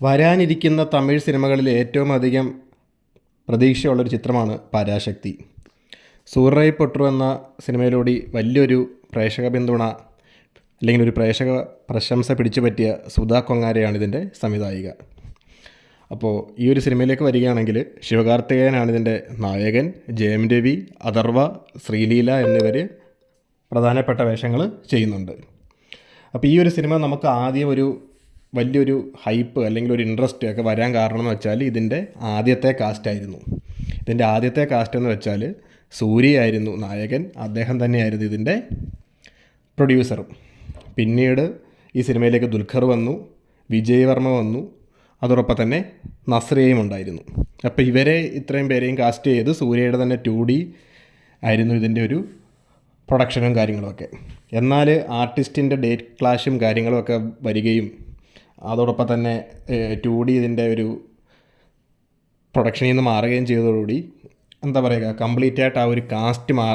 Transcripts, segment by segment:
വരാനിരിക്കുന്ന തമിഴ് സിനിമകളിൽ ഏറ്റവും അധികം പ്രതീക്ഷയുള്ളൊരു ചിത്രമാണ് പരാശക്തി. സൂറൈ പൊട്ടു എന്ന സിനിമയിലൂടെ വലിയൊരു പ്രേക്ഷക പിന്തുണ അല്ലെങ്കിൽ ഒരു പ്രേക്ഷക പ്രശംസ പിടിച്ചു പറ്റിയ സുധാ കൊങ്ങാരയാണ് ഇതിന്റെ സംവിധായിക. അപ്പോൾ ഈ ഒരു സിനിമയിലേക്ക് വരികയാണെങ്കിൽ ശിവകാർത്തികേയനാണ് ഇതിന്റെ നായകൻ ജയം രവി അഥർവ ശ്രീലീല എന്നിവർ പ്രധാനപ്പെട്ട വേഷങ്ങൾ ചെയ്യുന്നുണ്ട്. അപ്പോൾ ഈ ഒരു സിനിമ നമുക്ക് ആദ്യം ഒരു വലിയൊരു ഹൈപ്പ് അല്ലെങ്കിൽ ഒരു ഇൻട്രസ്റ്റ് ഒക്കെ വരാൻ കാരണം എന്ന് വെച്ചാൽ ഇതിന്റെ ആദ്യത്തെ കാസ്റ്റ് ആയിരുന്നു. ഇതിന്റെ ആദ്യത്തെ കാസ്റ്റ് എന്ന് വെച്ചാൽ സൂര്യയായിരുന്നു നായകൻ. അദ്ദേഹം തന്നെയായിരുന്നു ഇതിന്റെ പ്രൊഡ്യൂസറും പിന്നീട് ഈ സിനിമയിലേക്ക് ദുൽഖർ വന്നു വിജയ് വർമ്മ വന്നു അതോടൊപ്പം തന്നെ നസ്രിയയും ഉണ്ടായിരുന്നു. അപ്പോൾ ഇവരെ ഇത്രയും പേരെയും കാസ്റ്റ് ചെയ്ത് സൂര്യയുടെ തന്നെ ടു ഡി ആയിരുന്നു ഇതിന്റെ ഒരു പ്രൊഡക്ഷനും കാര്യങ്ങളുമൊക്കെ എന്നാൽ ആർട്ടിസ്റ്റിന്റെ ഡേറ്റ് ക്ലാഷും കാര്യങ്ങളുമൊക്കെ വരികയും അതോടൊപ്പം തന്നെ ടു ഡി ഇതിന്റെ ഒരു പ്രൊഡക്ഷനിൽ നിന്ന് മാറുകയും ചെയ്തതോടുകൂടി എന്താ പറയുക കംപ്ലീറ്റ് ആയിട്ട് ആ ഒരു കാസ്റ്റ് മാ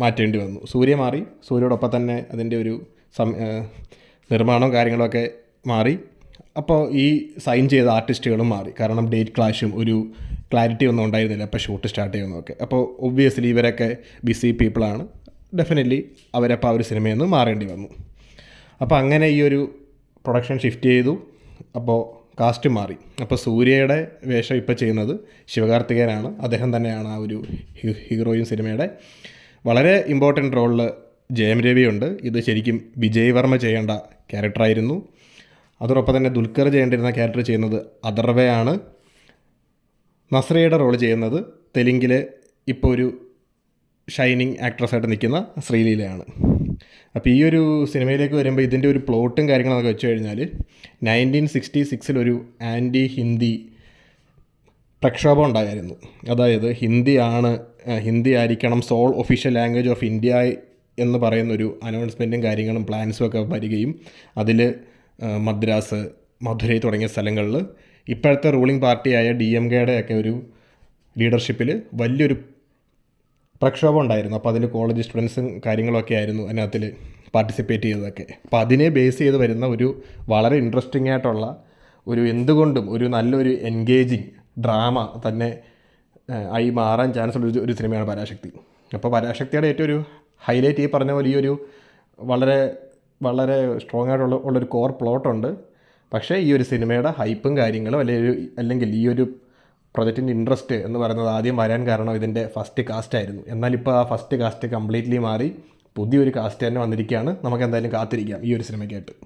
മാറ്റേണ്ടി വന്നു. സൂര്യ മാറി സൂര്യയോടൊപ്പം തന്നെ അതിന്റെ ഒരു സം നിർമ്മാണവും കാര്യങ്ങളൊക്കെ മാറി. അപ്പോൾ ഈ സൈൻ ചെയ്ത ആർട്ടിസ്റ്റുകളും മാറി. കാരണം ഡേറ്റ് ക്ലാഷും ഒരു ക്ലാരിറ്റി ഒന്നും ഉണ്ടായിരുന്നില്ല അപ്പോൾ ഷൂട്ട് സ്റ്റാർട്ട് ചെയ്യുന്നതൊക്കെ. അപ്പോൾ ഒബ്വിയസ്ലി ഇവരൊക്കെ ബിസി പീപ്പിളാണ്. ഡെഫിനറ്റ്ലി അവരപ്പോൾ ആ ഒരു സിനിമയിൽ നിന്ന് മാറേണ്ടി വന്നു. അപ്പോൾ അങ്ങനെ ഈ ഒരു പ്രൊഡക്ഷൻ ഷിഫ്റ്റ് ചെയ്തു. അപ്പോൾ കാസ്റ്റ് മാറി. അപ്പോൾ സൂര്യയുടെ വേഷം ഇപ്പോൾ ചെയ്യുന്നത് ശിവകാർത്തികേയനാണ്. അദ്ദേഹം തന്നെയാണ് ആ ഒരു ഹീറോയിൻ സിനിമയുടെ വളരെ ഇമ്പോർട്ടന്റ് റോളിൽ ജയം രവിയുണ്ട്. ഇത് ശരിക്കും വിജയ് വർമ്മ ചെയ്യേണ്ട ക്യാരക്ടറായിരുന്നു അതോടൊപ്പം തന്നെ ദുൽഖർ ചെയ്യേണ്ടിരുന്ന ക്യാരക്ടർ ചെയ്യുന്നത് അഥർവയാണ്. നസ്രയുടെ റോൾ ചെയ്യുന്നത് തെലുങ്കിലെ ഇപ്പോൾ ഒരു ഷൈനിങ് ആക്ട്രസ് ആയിട്ട് നിൽക്കുന്ന ശ്രീലീലയാണ്. അപ്പോൾ ഈ ഒരു സിനിമയിലേക്ക് വരുമ്പോൾ ഇതിന്റെ ഒരു പ്ലോട്ടും കാര്യങ്ങളൊക്കെ വെച്ച് കഴിഞ്ഞാൽ നയന്റീൻ സിക്സ്റ്റി സിക്സിലൊരു ആന്റി ഹിന്ദി പ്രക്ഷോഭം ഉണ്ടായിരുന്നു. അതായത് ഹിന്ദിയാണ് ഹിന്ദി ആയിരിക്കണം sole official language of India എന്ന് പറയുന്നൊരു അനൗൺസ്മെന്റും കാര്യങ്ങളും പ്ലാൻസും ഒക്കെ വരികയും അതിൽ മദ്രാസ് മധുരൈ തുടങ്ങിയ സ്ഥലങ്ങളിൽ ഇപ്പോഴത്തെ റൂളിംഗ് പാർട്ടിയായ ഡി എം കെയുടെ ഒക്കെ ഒരു ലീഡർഷിപ്പിൽ വലിയൊരു പ്രക്ഷോഭം ഉണ്ടായിരുന്നു. അപ്പോൾ അതിൽ കോളേജ് സ്റ്റുഡൻസും കാര്യങ്ങളൊക്കെ ആയിരുന്നു അതിനകത്തിൽ പാർട്ടിസിപ്പേറ്റ് ചെയ്തതൊക്കെ. അപ്പോൾ അതിനെ ബേസ് ചെയ്ത് വരുന്ന ഒരു വളരെ ഇൻട്രസ്റ്റിംഗ് ആയിട്ടുള്ള ഒരു എന്തുകൊണ്ടും ഒരു നല്ലൊരു എൻഗേജിങ് ഡ്രാമ തന്നെ ആയി മാറാൻ ചാൻസ് ഉള്ള ഒരു സിനിമയാണ് പരാശക്തി. അപ്പോൾ പരാശക്തിയുടെ ഏറ്റവും ഒരു ഹൈലൈറ്റ് ഈ പറഞ്ഞ പോലെ ഈ ഒരു വളരെ വളരെ സ്ട്രോങ് ആയിട്ടുള്ള ഉള്ളൊരു കോർ പ്ലോട്ടുണ്ട് പക്ഷേ ഈ ഒരു സിനിമയുടെ ഹൈപ്പും കാര്യങ്ങളും അല്ലെങ്കിൽ അല്ലെങ്കിൽ ഈ ഒരു പ്രൊജക്റ്റിന്റെ ഇൻട്രസ്റ്റ് എന്ന് പറയുന്നത് ആദ്യം വരാൻ കാരണം ഇതിന്റെ ഫസ്റ്റ് കാസ്റ്റ് ആയിരുന്നു. എന്നാൽ ഇപ്പോൾ ആ ഫസ്റ്റ് കാസ്റ്റ് കംപ്ലീറ്റ്ലി മാറി പുതിയൊരു കാസ്റ്റ് തന്നെ വന്നിരിക്കുകയാണ്. നമുക്ക് എന്തായാലും കാത്തിരിക്കാം ഈ ഒരു സിനിമയ്ക്കായിട്ട്